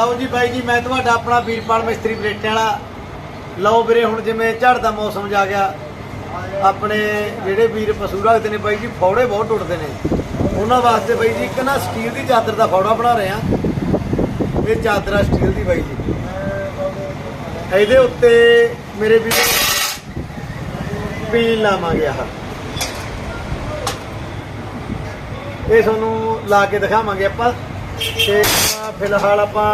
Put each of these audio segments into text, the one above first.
ਲਓ ਜੀ ਬਾਈ ਜੀ, ਮੈਂ ਤੁਹਾਡਾ ਆਪਣਾ ਵੀਰਪਾਲ ਮਿਸਤਰੀ ਬਰੇਟੇ ਵਾਲਾ। ਲਓ ਵੀਰੇ, ਹੁਣ ਜਿਵੇਂ ਝੜ ਦਾ ਮੌਸਮ ਜਾ ਗਿਆ, ਆਪਣੇ ਜਿਹੜੇ ਵੀਰ ਪਸ਼ੂ ਰੱਖਦੇ ਨੇ ਬਾਈ ਜੀ, ਫੌੜੇ ਬਹੁਤ ਟੁੱਟਦੇ ਨੇ। ਉਹਨਾਂ ਵਾਸਤੇ ਬਾਈ ਜੀ, ਇੱਕ ਨਾ ਸਟੀਲ ਦੀ ਚਾਦਰ ਦਾ ਫੌੜਾ ਬਣਾ ਰਹੇ ਆ ਇਹ ਚਾਦਰ ਆ ਸਟੀਲ ਦੀ ਬਾਈ ਜੀ। ਇਹਦੇ ਉੱਤੇ ਮੇਰੇ ਵੀਰ ਪੀਲ ਲਾਵਾਂਗੇ ਆਹ। ਇਹ ਤੁਹਾਨੂੰ ਲਾ ਕੇ ਦਿਖਾਵਾਂਗੇ ਆਪਾਂ। ਤੇ ਫਿਲਹਾਲ ਆਪਾਂ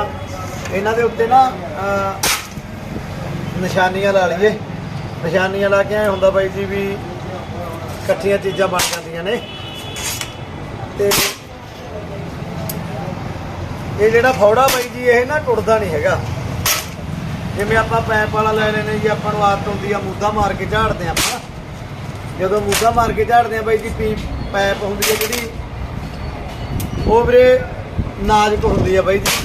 ਇਹਨਾਂ ਦੇ ਉੱਤੇ ਨਾ ਨਿਸ਼ਾਨੀਆਂ ਲਾ ਲਈਏ। ਨਿਸ਼ਾਨੀਆਂ ਲਾ ਕੇ ਐ ਹੁੰਦਾ ਬਾਈ ਜੀ ਵੀ ਇਕੱਠੀਆਂ ਚੀਜ਼ਾਂ ਬਣ ਜਾਂਦੀਆਂ ਨੇ। ਤੇ ਇਹ ਜਿਹੜਾ ਫੌੜਾ ਬਾਈ ਜੀ, ਇਹ ਨਾ ਟੁੱਟਦਾ ਨਹੀਂ ਹੈਗਾ। ਜਿਵੇਂ ਆਪਾਂ ਪੈਪ ਵਾਲਾ ਲੈ ਲੈਨੇ ਜੀ, ਆਪਾਂ ਨੂੰ ਆਦਤ ਹੁੰਦੀ ਆ ਮੂਦਾ ਮਾਰ ਕੇ ਝਾੜਦੇ ਆ ਆਪਾਂ। ਜਦੋਂ ਮੂਦਾ ਮਾਰ ਕੇ ਝਾੜਦੇ ਆ ਬਾਈ ਜੀ ਪੈਪ ਹੁੰਦੀ ਹੈ ਜਿਹੜੀ, ਉਹ ਵੀਰੇ ਨਾਜ਼ੁਕ ਹੁੰਦੀ ਆ ਬਾਈ ਜੀ।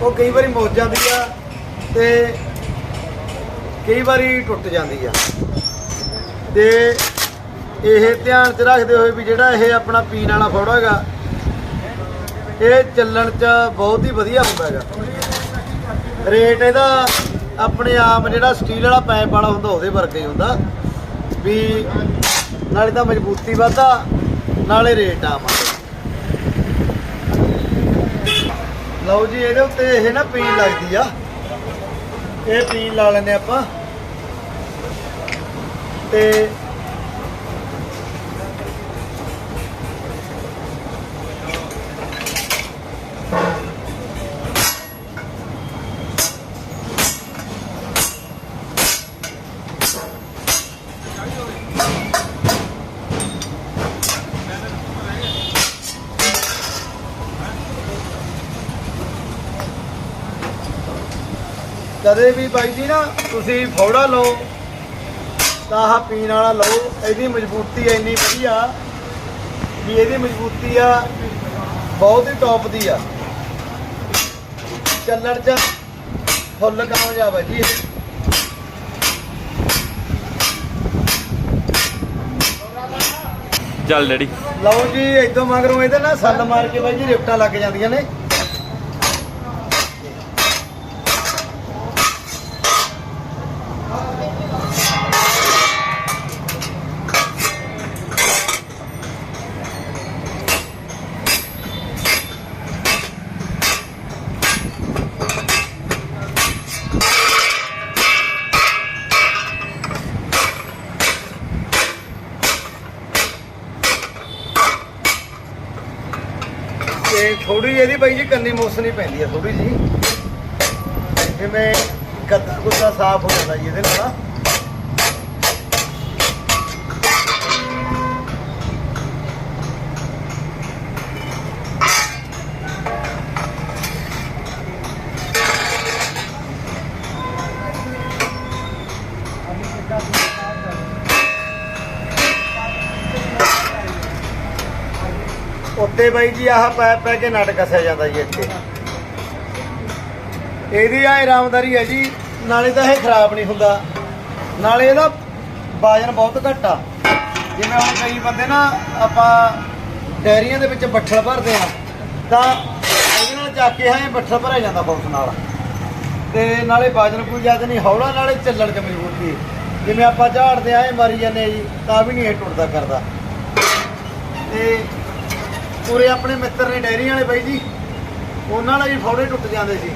ਉਹ ਕਈ ਵਾਰੀ ਮੁੱਕ ਜਾਂਦੀ ਆ ਤੇ ਕਈ ਵਾਰੀ ਟੁੱਟ ਜਾਂਦੀ ਆ। ਤੇ ਇਹ ਧਿਆਨ 'ਚ ਰੱਖਦੇ ਹੋਏ ਵੀ ਜਿਹੜਾ ਇਹ ਆਪਣਾ ਪੀਣ ਵਾਲਾ ਫੋੜਾ ਹੈਗਾ, ਇਹ ਚੱਲਣ 'ਚ ਬਹੁਤ ਹੀ ਵਧੀਆ ਹੁੰਦਾ ਹੈਗਾ। ਰੇਟ ਇਹਦਾ ਆਪਣੇ ਆਮ ਜਿਹੜਾ ਸਟੀਲ ਵਾਲਾ ਪਾਈਪ ਵਾਲਾ ਹੁੰਦਾ, ਉਹਦੇ ਵਰਗਾ ਹੀ ਹੁੰਦਾ। ਵੀ ਨਾਲੇ ਤਾਂ ਮਜ਼ਬੂਤੀ ਵੱਧਦਾ ਨਾਲੇ ਰੇਟ ਆਮ ਆ। ਲਓ ਜੀ, ਇਹਦੇ ਉੱਤੇ ਇਹ ਨਾ ਪੀਣ ਲੱਗਦੀ ਆ। ਇਹ ਪੀਣ ਲਾ ਲੈਨੇ ਆਪਾਂ। ਤੇ ਕਦੇ ਵੀ ਬਾਈ ਜੀ ਨਾ ਤੁਸੀਂ ਫੌੜਾ ਲਓ ਤਾਂ ਆਹ ਪੀਣ ਵਾਲਾ ਲਓ ਇਹਦੀ ਮਜ਼ਬੂਤੀ ਇੰਨੀ ਵਧੀਆ ਵੀ ਇਹਦੀ ਮਜ਼ਬੂਤੀ ਆ ਬਹੁਤ ਹੀ ਟੌਪ ਦੀ ਆ। ਚੱਲਣ ਚ ਫੁੱਲ ਕਾਮਯਾਬ ਆ ਜੀ। ਇਹ ਚੱਲ ਡੈਡੀ। ਲਓ ਜੀ ਇਦੋਂ ਮਗਰੋਂ ਇਹਦੇ ਨਾਲ ਸੱਲ ਮਾਰ ਕੇ ਬਾਈ ਜੀ ਰਿਫਟਾਂ ਲੱਗ ਜਾਂਦੀਆਂ ਨੇ। ਤੇ ਥੋੜੀ ਇਹਦੀ ਬਾਈ ਜੀ ਕੰਨੀ ਮੋਸਣੀ ਪੈਂਦੀ ਆ ਥੋੜੀ ਜੀ ਜਿਵੇਂ ਗੱਦਾ ਗੁੱਦਾ ਸਾਫ਼ ਹੋ ਜਾਂਦਾ ਜੀ ਇਹਦੇ ਨਾਲ। ਉੱਤੇ ਬਾਈ ਜੀ ਆਹ ਪੈ ਪੈ ਕੇ ਨਟ ਕੱਸਿਆ ਜਾਂਦਾ ਜੀ ਇੱਥੇ। ਇਹਦੀ ਆ ਆਰਾਮਦਾਰੀ ਹੈ ਜੀ, ਨਾਲੇ ਤਾਂ ਇਹ ਖਰਾਬ ਨਹੀਂ ਹੁੰਦਾ। ਨਾਲੇ ਇਹਦਾ ਵਜਨ ਬਹੁਤ ਘੱਟ ਆ। ਜਿਵੇਂ ਹੁਣ ਕਈ ਬੰਦੇ ਨਾ ਆਪਾਂ ਡੈਰੀਆਂ ਦੇ ਵਿੱਚ ਬੱਠਲ ਭਰਦੇ ਆ, ਤਾਂ ਇਹਦੇ ਨਾਲ ਚੱਕ ਕੇ ਹਾਂ ਬੱਠਲ ਭਰਿਆ ਜਾਂਦਾ ਬਹੁਤ ਨਾਲ। ਤੇ ਨਾਲੇ ਵਜਨ ਕੋਈ ਜ਼ਿਆਦਾ ਨਹੀਂ, ਹੌਲਾ ਨਾਲੇ ਚੱਲਣ ਚ ਮਜ਼ਬੂਤੀ ਜਿਵੇਂ ਆਪਾਂ ਝਾੜਦੇ ਆਏ ਮਾਰੀ ਜਾਂਦੇ ਆ ਜੀ, ਤਾਂ ਵੀ ਨਹੀਂ ਇਹ ਟੁੱਟਦਾ ਕਰਦਾ। ਤੇ ਪੂਰੇ ਆਪਣੇ ਮਿੱਤਰ ਨੇ ਡੈਰੀ ਵਾਲੇ ਬਾਈ ਜੀ। ਉਹਨਾਂ ਨਾਲ ਵੀ ਫੌੜੇ ਟੁੱਟ ਜਾਂਦੇ ਸੀ।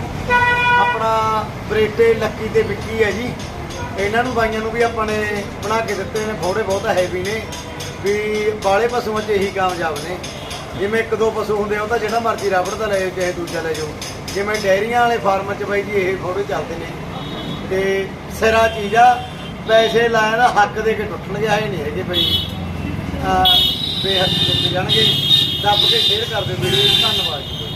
ਆਪਣਾ ਬਰੇਟੇ, ਲੱਕੀ ਤੇ ਵਿੱਕੀ ਹੈ ਜੀ। ਇਹਨਾਂ ਨੂੰ ਬਾਈਆਂ ਨੂੰ ਵੀ ਆਪਾਂ ਨੇ ਬਣਾ ਕੇ ਦਿੱਤੇ ਨੇ। ਫੌੜੇ ਬਹੁਤ ਹੈਵੀ ਨੇ। ਵੀ ਬਾਲੇ ਪਸ਼ੂਆਂ 'ਚ ਇਹੀ ਕਾਮਯਾਬ ਨੇ। ਜਿਵੇਂ ਇੱਕ ਦੋ ਪਸ਼ੂ ਹੁੰਦੇ ਆ, ਉਹ ਤਾਂ ਜਿਹੜਾ ਮਰਜ਼ੀ ਰਾਬੜ ਦਾ ਲੈ ਜਾਓ, ਚਾਹੇ ਦੂਜਾ ਲੈ ਜਾਓ। ਜਿਵੇਂ ਡੈਰੀਆਂ ਵਾਲੇ ਫਾਰਮ 'ਚ ਬਾਈ ਜੀ, ਇਹ ਫੌੜੇ ਚੱਲਦੇ ਨੇ। ਤੇ ਸਿਰਾ ਚੀਜ਼ ਆ, ਪੈਸੇ ਲਾਇਆ ਦਾ ਹੱਕ ਦੇ ਕੇ ਟੁੱਟਣਗੇ, ਆਏ ਨਹੀਂ ਹੈਗੇ ਬਈ ਆ, ਬੇਹੱਦ ਟੁੱਟ ਜਾਣਗੇ। ਦੱਬ ਕੇ ਸ਼ੇਅਰ ਕਰ ਦਿਓ ਵੀਡੀਓ ਧੰਨਵਾਦ ਜੀ।